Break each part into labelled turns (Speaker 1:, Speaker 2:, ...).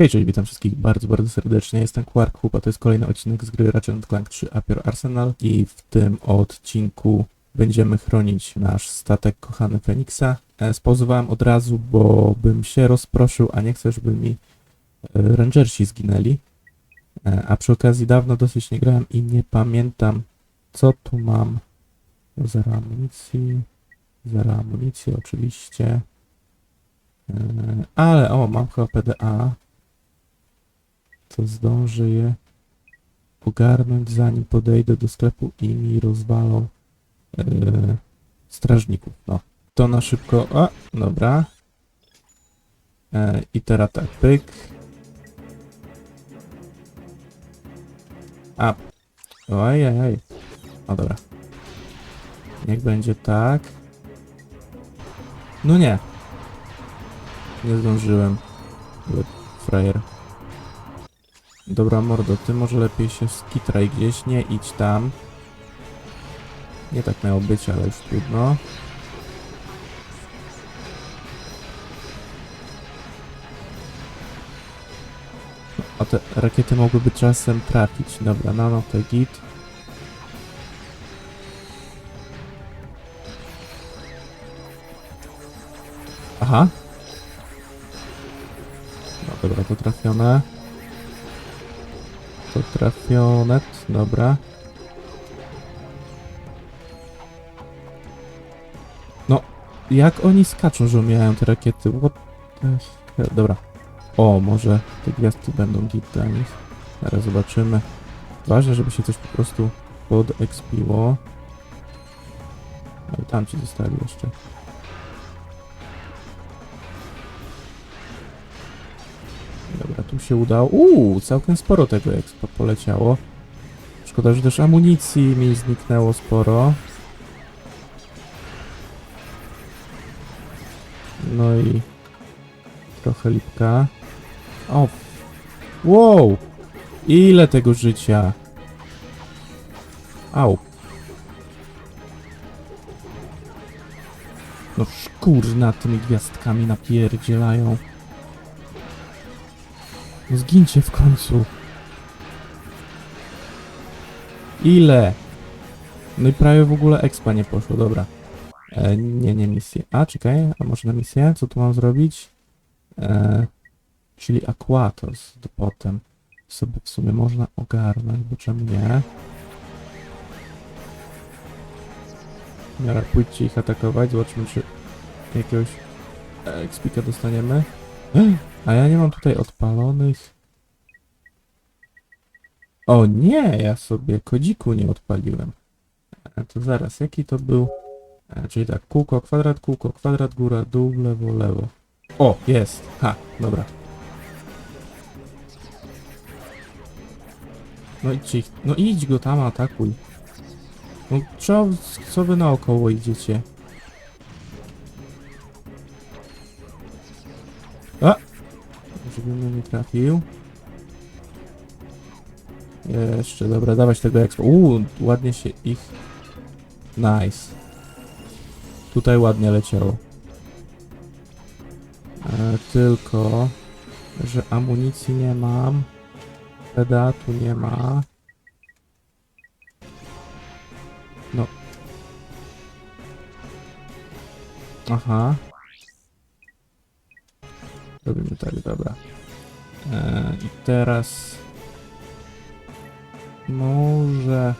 Speaker 1: Hej, cześć, witam wszystkich bardzo, bardzo serdecznie. Jestem Quark Hoop, a to jest kolejny odcinek z gry Ratchet Clank 3 Apior Arsenal i w tym odcinku będziemy chronić nasz statek kochany Feniksa. E, Spauzowałem od razu, bo bym się rozproszył, a nie chcę, żeby mi e, rangersi zginęli. E, A przy okazji dawno dosyć nie grałem i nie pamiętam, co tu mam. Zero amunicji, zero amunicji oczywiście. Ale, o, mam chyba PDA to zdążę je ogarnąć zanim podejdę do sklepu i mi rozwalą yy, strażników. No, to na szybko. A, dobra. E, I teraz tak, pyk. A. Oj, oj, oj. O, dobra. Niech będzie tak. No nie. Nie zdążyłem. Frajer. Dobra, mordo, ty może lepiej się skitraj gdzieś, nie idź tam. Nie tak miało być, ale już trudno. A te rakiety mogłyby czasem trafić. Dobra, no no, to git. Aha. No dobra, to trafione. Trafionet, dobra. No, jak oni skaczą, że miałem te rakiety? What the? Dobra. O, może te gwiazdki będą git dla nich. Zaraz zobaczymy. Ważne, żeby się coś po prostu podekspiło. I tam ci zostali jeszcze. Dobra, tu się udało. Uuu, całkiem sporo tego expo poleciało. Szkoda, że też amunicji mi zniknęło sporo. No i trochę lipka. O! Wow! Ile tego życia? Au. No szkurna tymi gwiazdkami napierdzielają. No zgincie w końcu. Ile? No i prawie w ogóle expa nie poszło, dobra. E, nie, nie misję. A, czekaj, a może na misję? Co tu mam zrobić? E, czyli Aquatos to potem sobie w sumie można ogarnąć, bo czemu nie? Dobra, pójdźcie ich atakować, zobaczmy czy jakiegoś expika dostaniemy. A ja nie mam tutaj odpalonych. O nie, ja sobie kodziku nie odpaliłem. E, To zaraz, jaki to był? E, Czyli tak, kółko, kwadrat, kółko, kwadrat, góra, dół, lewo, lewo. O, jest! Ha, dobra. No ich, no idź go tam, atakuj. No co, co wy naokoło idziecie? Żebym mnie nie trafił. Jeszcze, dobra, dawać tego expo. Uuu, ładnie się ich... Nice. Tutaj ładnie leciało. E, tylko, że amunicji nie mam. Pedatu nie ma. No. Aha. Robimy tak, dobra. E, I teraz... Może...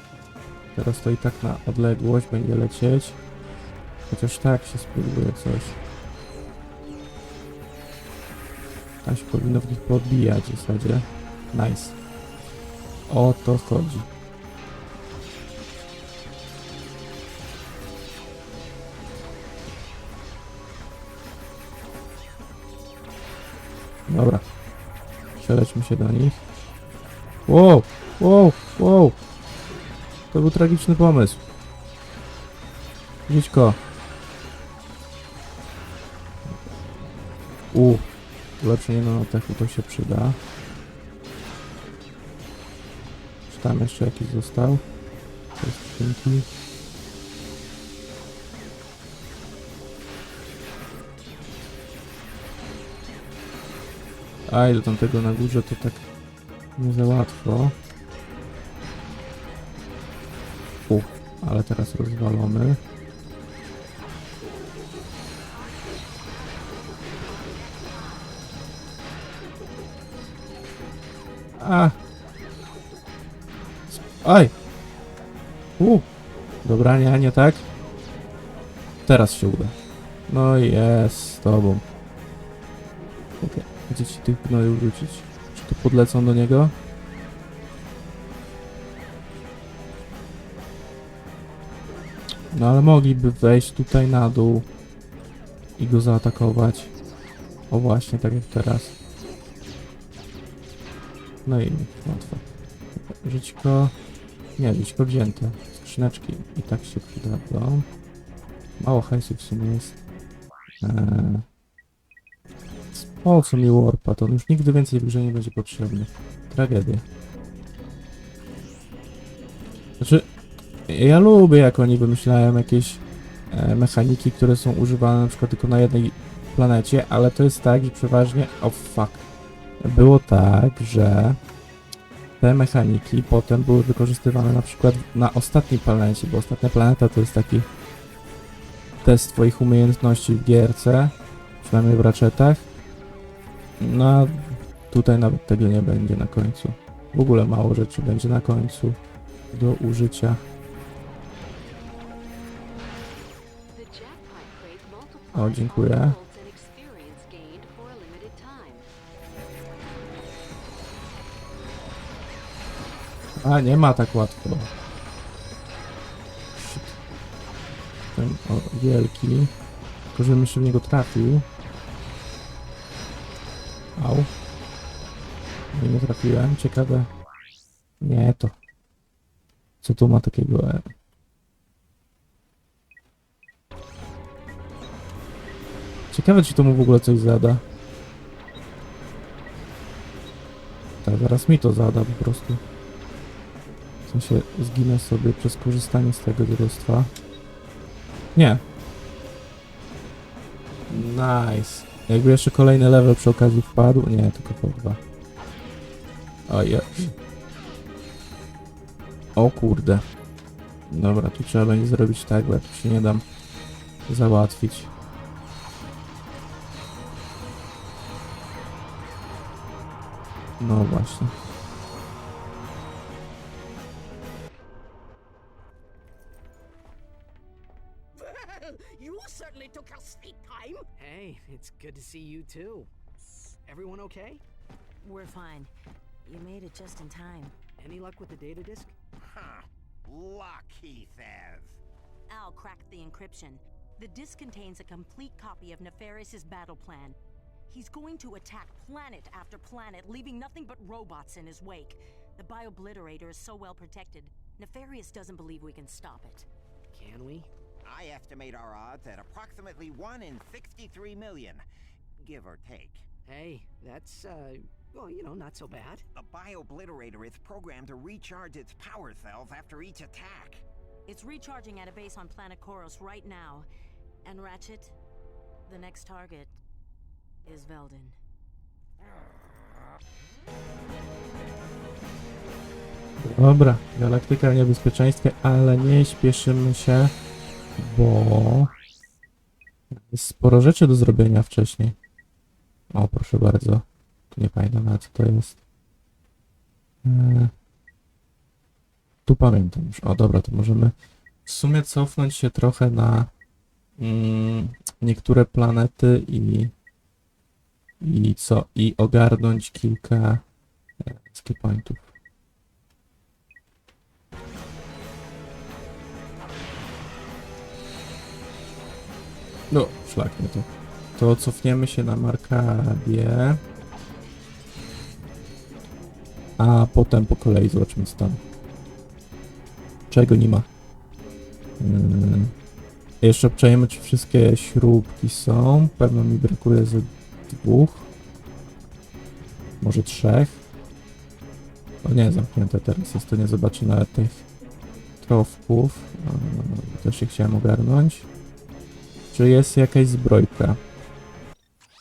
Speaker 1: Teraz to i tak na odległość będzie lecieć. Chociaż tak się spróbuje coś. Tam się powinno w nich podbijać w zasadzie. Nice. O to chodzi. Dobra. Przelećmy się do nich. Wow! Wow! Wow! To był tragiczny pomysł. Dzićko. U. Ulepszenie nanotechu to się przyda. Czy tam jeszcze jakiś został? To jest skrzynki. Aj, do tamtego na górze to tak nie za łatwo. U, ale teraz rozwalony. A! Aj! U! Dobra, nie, nie tak. Teraz się uda. No jest z tobą. Okej, gdzie ci tych gnojów rzucić? Czy tu podlecą do niego? No ale mogliby wejść tutaj na dół i go zaatakować. O właśnie, tak jak teraz. No i łatwo. Żyćko... Nie, żyćko wzięte. Skrzyneczki i tak się przydadzą. Mało hajsu w sumie jest. Eee... Po co mi warpa? To już nigdy więcej w grze nie będzie potrzebny. Tragedia. Znaczy, ja lubię jak oni wymyślają jakieś e, mechaniki, które są używane na przykład tylko na jednej planecie, ale to jest tak i przeważnie... Oh, fuck. Było tak, że te mechaniki potem były wykorzystywane na przykład na ostatniej planecie, bo ostatnia planeta to jest taki test twoich umiejętności w gierce, przynajmniej w ratchetach. No tutaj nawet tego nie będzie na końcu. W ogóle mało rzeczy będzie na końcu do użycia. O, dziękuję.
Speaker 2: a
Speaker 1: nie ma tak łatwo. Ten o, wielki. Tylko żebym jeszcze w niego trafił. Nie, trafiłem. Ciekawe. Nie, to. Co tu ma takiego? Ciekawe, czy to mu w ogóle coś zada. Tak, zaraz mi to zada po prostu. W sensie zginę sobie przez korzystanie z tego dziadostwa. Nie. Nice. Jakby jeszcze kolejny level przy okazji wpadł. Nie, tylko po dwa. Ojej. O kurde. Dobra, tu trzeba będzie zrobić tak, bo ja tu się nie dam załatwić. No właśnie.
Speaker 3: You certainly took sweet time.
Speaker 4: Hey, it's good to see you too. Everyone okay?
Speaker 5: We're fine. You made it just in time.
Speaker 4: Any luck with the data disk?
Speaker 6: Huh. Luck, he says.
Speaker 5: Al cracked the encryption. The disk contains a complete copy of Nefarious' battle plan. He's going to attack planet after planet, leaving nothing but robots in his wake. The Biobliterator is so well protected, Nefarious doesn't believe we can stop it.
Speaker 4: Can we?
Speaker 6: I estimate our odds at approximately 1 in 63 million, give or take.
Speaker 4: Hey, that's, uh, well, you know, not so bad.
Speaker 6: The Biobliterator is programmed to recharge its power cells after each attack.
Speaker 5: It's recharging at a base on planet Koros right now. And Ratchet, the next target is Veldin.
Speaker 1: Dobra, galaktyka w niebezpieczeństwie, ale nie śpieszymy się, bo jest sporo rzeczy do zrobienia wcześniej. O, proszę bardzo. Nie pamiętam na co to jest. Eee, Tu pamiętam już. O, dobra, to możemy w sumie cofnąć się trochę na mm, niektóre planety i i co? I ogarnąć kilka e, skill pointów. No, szlak mnie to. To cofniemy się na Markabię. A potem po kolei zobaczymy co tam. Czego nie ma. Yy. Jeszcze obczajemy, czy wszystkie śrubki są. Pewno mi brakuje ze dwóch. Może trzech. O nie, zamknięte teraz jest, to nie zobaczy nawet tych trofków. Yy, Też je chciałem ogarnąć. Czy jest jakaś zbrojka?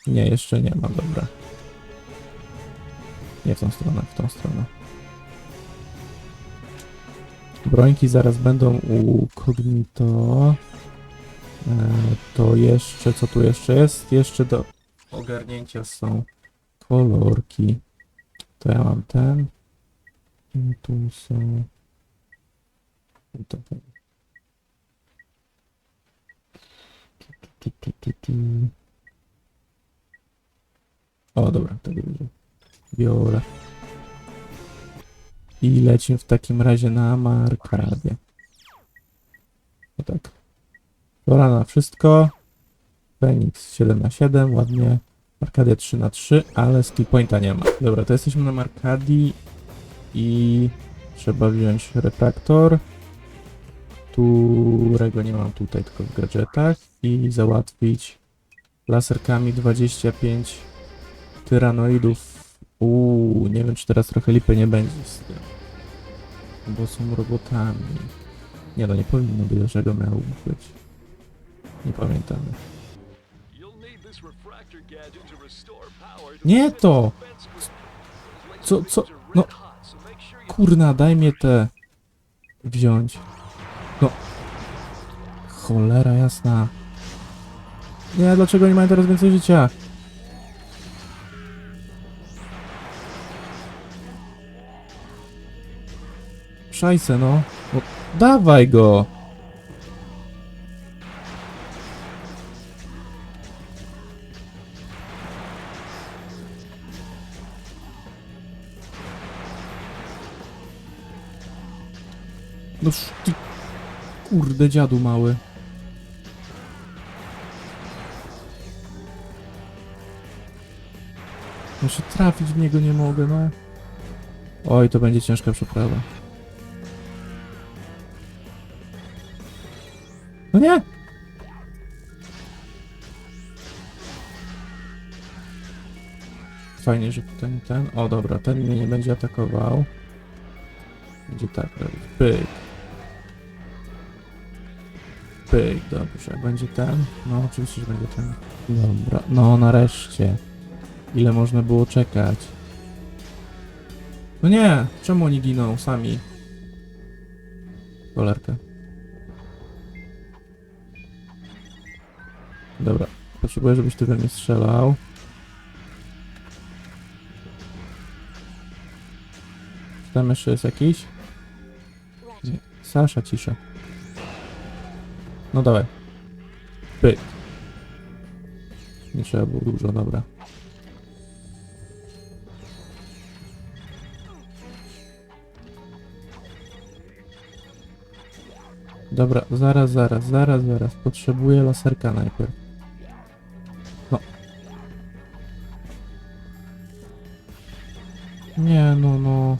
Speaker 1: Nie, jeszcze nie ma, dobra. Nie w tą stronę, w tą stronę. Brońki zaraz będą u Cognito. E, to jeszcze, co tu jeszcze jest? Jeszcze do ogarnięcia są kolorki. To ja mam ten. I tu są... I to ten. O, dobra, to biorę. Biorę. I lecimy w takim razie na Markadzie. O tak. Pora na wszystko. Phoenix 7 na 7 ładnie. Markadia 3 na 3 ale skill pointa nie ma. Dobra, to jesteśmy na Markadii i trzeba wziąć refraktor, którego nie mam tutaj, tylko w gadżetach i załatwić laserkami 25 tyranoidów. Uuu, nie wiem czy teraz trochę lipy nie będzie z tym, bo są robotami. Nie no, nie powinno być, dlaczego miało być. Nie pamiętamy. Nie to! Co, co? No. Kurna, daj mnie te wziąć. No. Cholera jasna. Nie, dlaczego nie mają teraz więcej życia? Szajse, no. Dawaj go! No ty... Kurde, dziadu mały. Muszę trafić w niego nie mogę, no. Oj, to będzie ciężka przeprawa. Nie! Fajnie, że ten, ten... O, dobra, ten mnie nie będzie atakował. Będzie tak robić. Pyk. Pyk, dobrze. Będzie ten? No, oczywiście, że będzie ten. Dobra, no nareszcie. Ile można było czekać? No nie! Czemu oni giną sami? Cholerkę. Dobra, potrzebuję, żebyś ty we mnie strzelał. Czy tam jeszcze jest jakiś? Nie. Sasza, cisza. No dawaj. Pyk. Nie trzeba było dużo, dobra. Dobra, zaraz, zaraz, zaraz, zaraz. Potrzebuję laserka najpierw. Nie, no, no.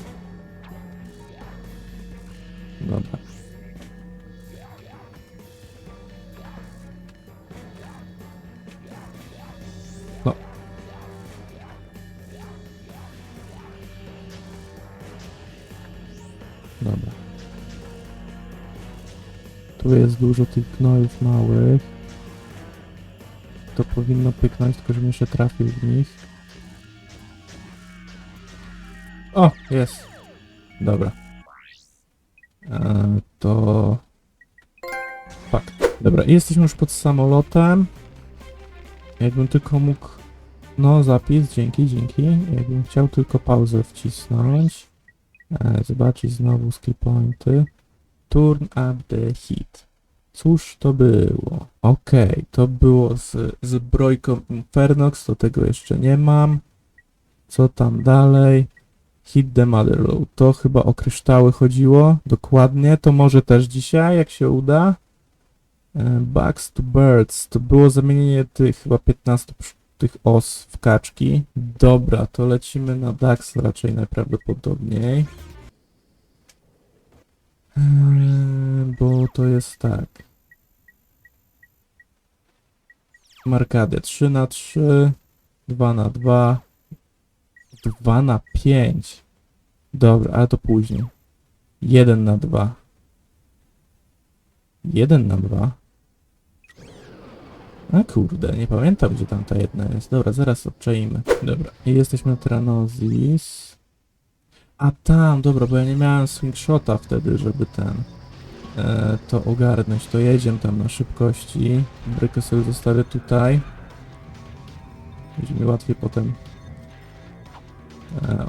Speaker 1: Dobra. No. Dobra. Tu jest dużo tych gnojów małych. To powinno pyknąć, tylko żebym jeszcze trafił w nich. O, jest. Dobra. E, to... Fuck. Dobra, jesteśmy już pod samolotem. Jakbym tylko mógł... No, zapis, dzięki, dzięki. Jakbym chciał tylko pauzę wcisnąć. E, zobaczyć znowu skill pointy. Turn up the heat. Cóż to było? Okej, to było z zbrojką Infernox, to tego jeszcze nie mam. Co tam dalej? Hit the Mother Load. To chyba o kryształy chodziło. Dokładnie. To może też dzisiaj, jak się uda. E, Bugs to Birds. To było zamienienie tych chyba 15 psz- tych os w kaczki. Dobra, to lecimy na Dax raczej najprawdopodobniej. Eee, bo to jest tak. Markadę 3 na 3 2 na 2 2 na 5 Dobra, ale to później. 1 na 2 1 na 2 A kurde, nie pamiętam gdzie tam ta jedna jest. Dobra, zaraz obczaimy. Dobra, i jesteśmy na Tyrannosis. A tam, dobra, bo ja nie miałem swingshota wtedy, żeby ten e, to ogarnąć. To jedziemy tam na szybkości. Brykę sobie zostawię tutaj. Będzie mi łatwiej potem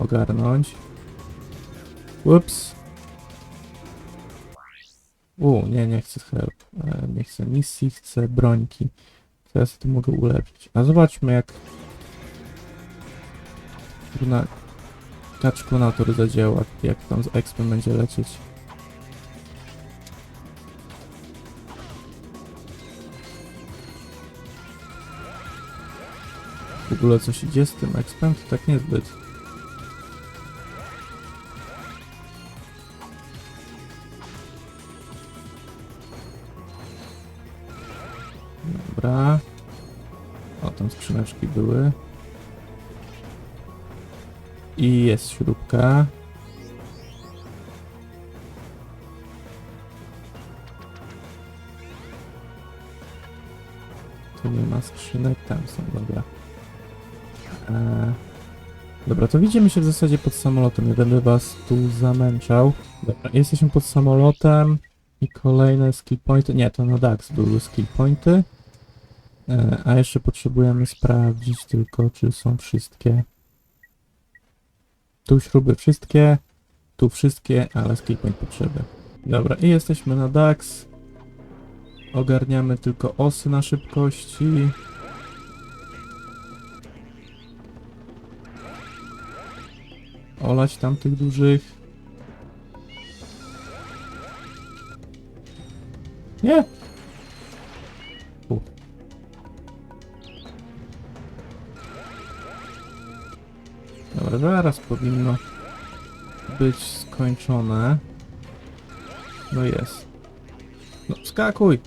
Speaker 1: ogarnąć. Ups. U, nie, nie chcę help. E, nie chcę misji, chcę brońki. Sobie to mogę ulepszyć. A zobaczmy jak... Na kaczkonator zadziała, jak tam z expem będzie lecieć. W ogóle coś idzie z tym expem? To tak niezbyt. Skrzyneczki były. I jest śrubka. Tu nie ma skrzynek, tam są, dobra. Eee, dobra, to widzimy się w zasadzie pod samolotem, nie będę was tu zamęczał. Dobra, jesteśmy pod samolotem i kolejne skill pointy, nie, to na DAX były skill pointy. E, a jeszcze potrzebujemy sprawdzić tylko, czy są wszystkie. Tu śruby wszystkie, tu wszystkie, ale skill point potrzeby. Dobra, i jesteśmy na DAX. Ogarniamy tylko osy na szybkości. Olać tamtych dużych. Nie! Dobra, zaraz powinno być skończone. No jest. No, skakuj!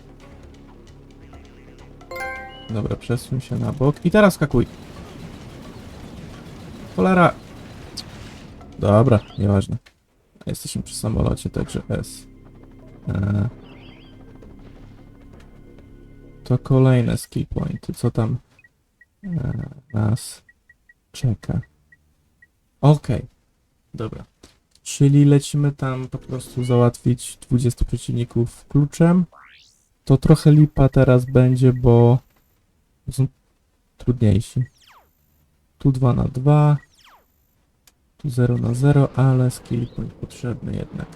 Speaker 1: Dobra, przesuń się na bok. I teraz skakuj! Cholera! Dobra, nieważne. Jesteśmy przy samolocie, także S. Eee. To kolejne skill pointy. Co tam eee, nas czeka? Okej, dobra. Czyli lecimy tam po prostu załatwić 20 przeciwników kluczem. To trochę lipa teraz będzie, bo są trudniejsi. Tu 2 na 2, tu 0 na 0, ale skill point potrzebny jednak.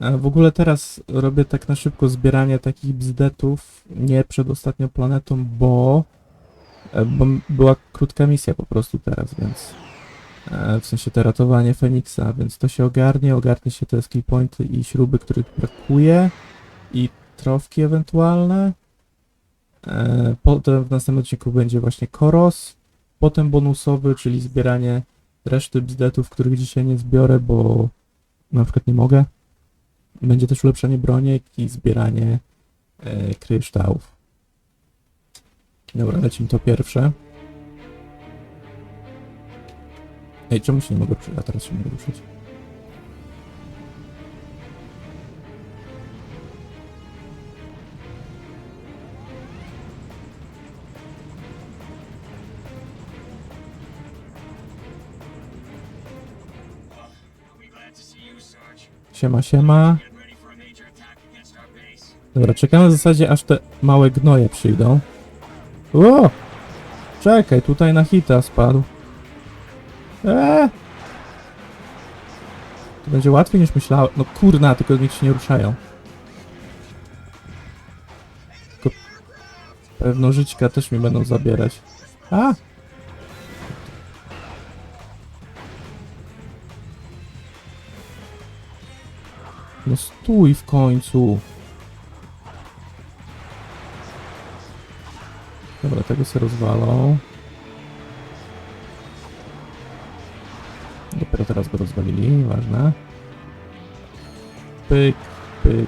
Speaker 1: A w ogóle teraz robię tak na szybko zbieranie takich bzdetów, nie przed ostatnią planetą, bo Bo m- była krótka misja po prostu teraz, więc e, w sensie te ratowanie Feniksa, więc to się ogarnie, ogarnie się te skill pointy i śruby, których brakuje i trofki ewentualne. E, Potem w następnym odcinku będzie właśnie Koros, potem bonusowy, czyli zbieranie reszty bzdetów, których dzisiaj nie zbiorę, bo na przykład nie mogę. Będzie też ulepszenie broniek i zbieranie e, kryształów. Dobra, lecimy to pierwsze. Ej, czemu się nie mogę? A teraz się mogę ruszyć. Siema, siema. Dobra, czekamy w zasadzie aż te małe gnoje przyjdą. O! Czekaj, tutaj na hita spadł. Eee! To będzie łatwiej niż myślałem. No kurna, tylko nikt się nie ruszają. Tylko pewno żyćka też mi będą zabierać. A! No stój w końcu. Dobra, tego się rozwalą. Dopiero teraz go rozwalili, nieważne. Pyk, pyk.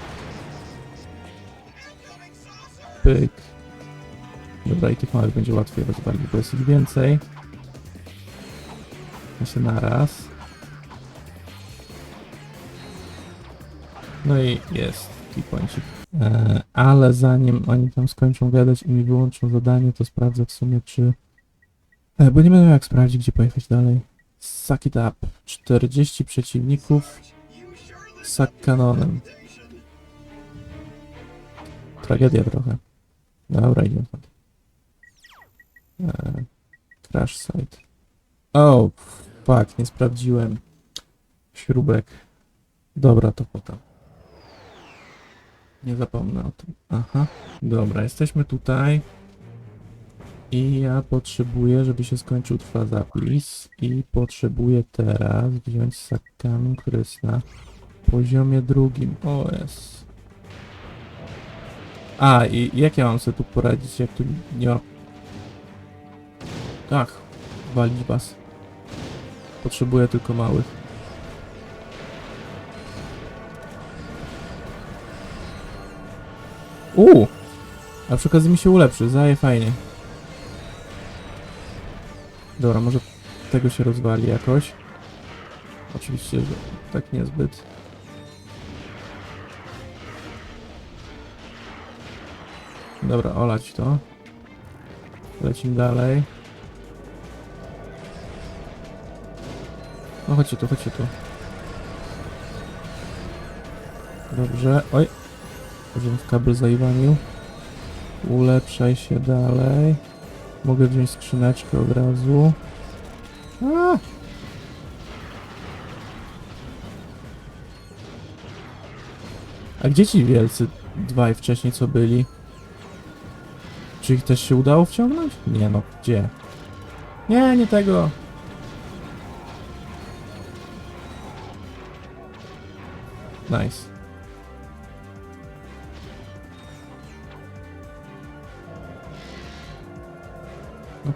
Speaker 1: Pyk. Dobra, i tych małych będzie łatwiej rozwalić, bo jest ich więcej. Się naraz. No i jest E, ale zanim oni tam skończą gadać i mi wyłączą zadanie, to sprawdzę w sumie, czy... E, bo nie będę jak sprawdzić, gdzie pojechać dalej. Suck it up. 40 przeciwników. Suck kanonem. Tragedia trochę. Dobra, idziemy stąd. Eee, crash site. O, fuck, nie sprawdziłem. Śrubek. Dobra, to potem. Nie zapomnę o tym. Aha. Dobra, jesteśmy tutaj. I ja potrzebuję, żeby się skończył trwa zapis. I potrzebuję teraz wziąć sakami, który jest na poziomie drugim. O jest. A, i jak ja mam sobie tu poradzić, jak tu nie ma... Ach, walić was. Potrzebuję tylko małych. Uuu! A przy okazji mi się ulepszy, zaje fajnie. Dobra, może tego się rozwali jakoś. Oczywiście, że tak niezbyt. Dobra, olać to. Lecimy dalej. No chodźcie tu, chodźcie tu. Dobrze, oj. Żebym w kabel zaiwanił. Ulepszaj się dalej. Mogę wziąć skrzyneczkę od razu. A! A gdzie ci wielcy dwaj wcześniej co byli? Czy ich też się udało wciągnąć? Nie no, gdzie? Nie, nie tego. Nice.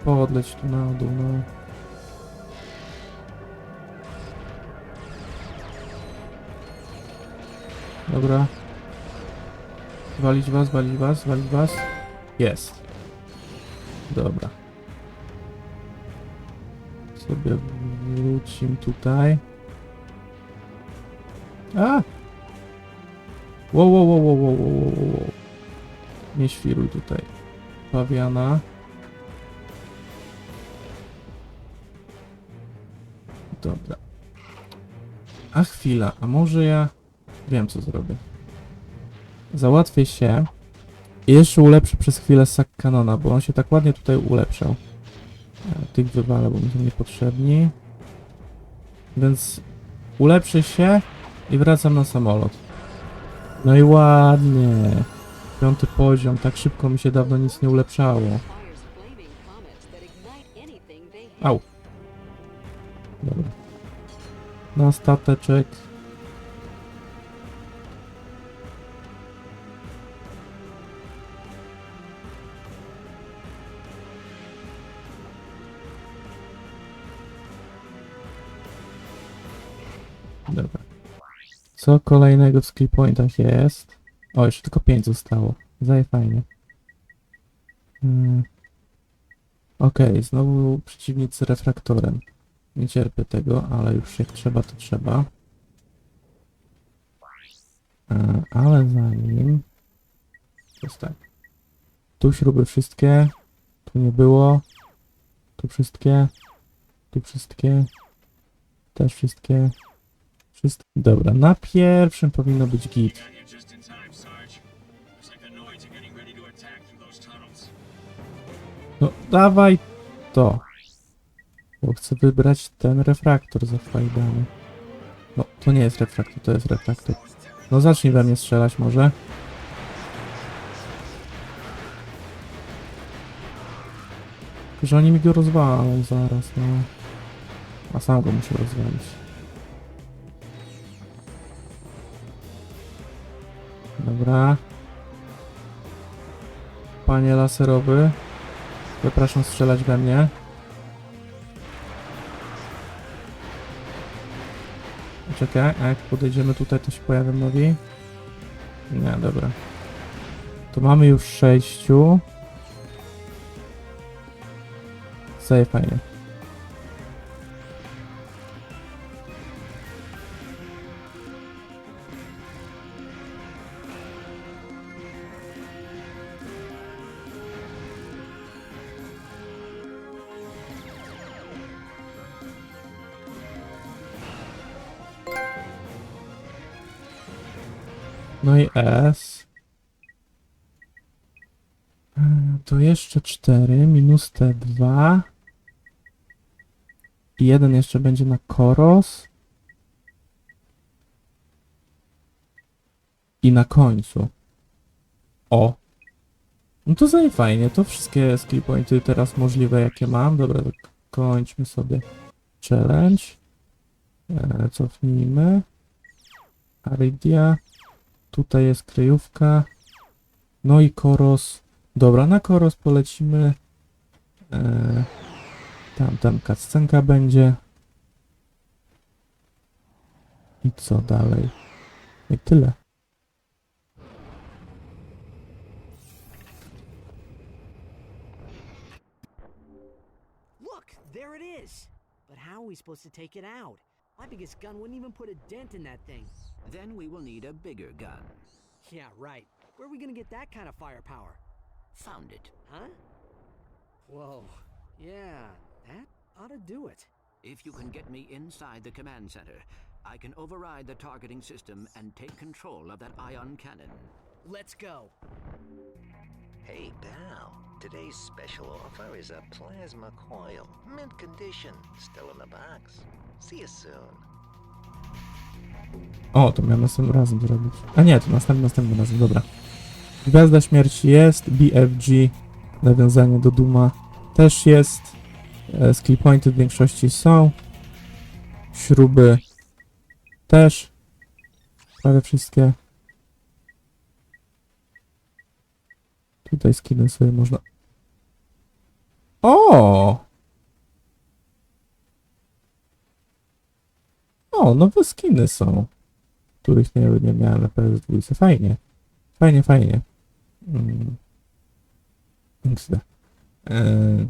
Speaker 1: Podleć tu na dół, no. Dobra. Walić was, walić was, walić was. Jest. Dobra. Sobie wrócimy tutaj. A! Wow, wow, wow, wow, wow, wow, wow. Nie świruj tutaj. Pawiana. A chwila, a może ja wiem co zrobię. Załatwię się i jeszcze ulepszę przez chwilę sak kanona, bo on się tak ładnie tutaj ulepszał. E, Tych wywalę, bo mi są niepotrzebni. Więc ulepszę się i wracam na samolot. No i ładnie. Piąty poziom, tak szybko mi się dawno nic nie ulepszało.
Speaker 2: Fires flaming
Speaker 1: Na stateczek. Dobra. Co kolejnego w skill pointach jest? O, jeszcze tylko 5 zostało. Zaje fajnie. Hmm. Okej, znowu przeciwnicy refraktorem. Nie cierpię tego, ale już jak trzeba, to trzeba. E, ale zanim... To jest tak. Tu śruby wszystkie. Tu nie było. Tu wszystkie. Tu wszystkie. Też wszystkie. Wszystkie. Dobra, na pierwszym powinno być git. No, dawaj to. Bo chcę wybrać ten refraktor za fajdany. No, to nie jest refraktor, to jest refraktor. No, zacznij we mnie strzelać może. Tylko, że oni mi go rozwalą zaraz, no. A sam go muszę rozwalić. Dobra. Panie laserowy. Zapraszam strzelać we mnie. Czekaj, a jak podejdziemy tutaj, to się pojawią nowi? Nie, dobra. To mamy już sześciu. Zaje fajnie. No i S. E, To jeszcze 4 minus te 2. I jeden jeszcze będzie na Koros. I na końcu. O! No to zaj fajnie, to wszystkie skill pointy teraz możliwe jakie mam. Dobra, to kończmy sobie challenge. E, cofnijmy. Aridia. Tutaj jest kryjówka. No i Koros. Dobra, na Koros polecimy. E, tam, tam cutscenka będzie. I co dalej? I tyle.
Speaker 4: Look, there it is. But how are we supposed to take it out? My biggest gun wouldn't even put a dent in that thing.
Speaker 7: Then we will need a bigger gun.
Speaker 4: Yeah, right. Where are we gonna get that kind of firepower?
Speaker 7: Found it.
Speaker 4: Huh? Whoa. Yeah, that ought to do it.
Speaker 7: If you can get me inside the command center, I can override the targeting system and take control of that ion cannon.
Speaker 4: Let's go.
Speaker 8: Hey, pal. Today's special offer is a plasma coil. Mint condition. Still in the box. See you soon.
Speaker 1: O, to miałem następnym razem zrobić. A nie, to następnym, następnym razem, dobra. Gwiazda Śmierci jest, BFG, nawiązanie do Duma też jest, e, skill pointy w większości są, śruby też, prawie wszystkie. Tutaj skiny sobie można... O! O, nowe skiny są których nie, nie miałem na PS2. Fajnie. Fajnie, fajnie. Mm. Eee.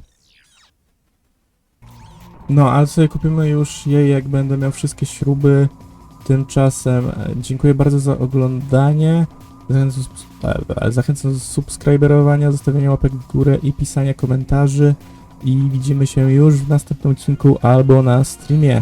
Speaker 1: No, ale sobie kupimy już jej, jak będę miał wszystkie śruby. Tymczasem e, dziękuję bardzo za oglądanie. Zachęcam, do e, e, subskryberowania, zostawiania łapek w górę i pisania komentarzy. I widzimy się już w następnym odcinku albo na streamie.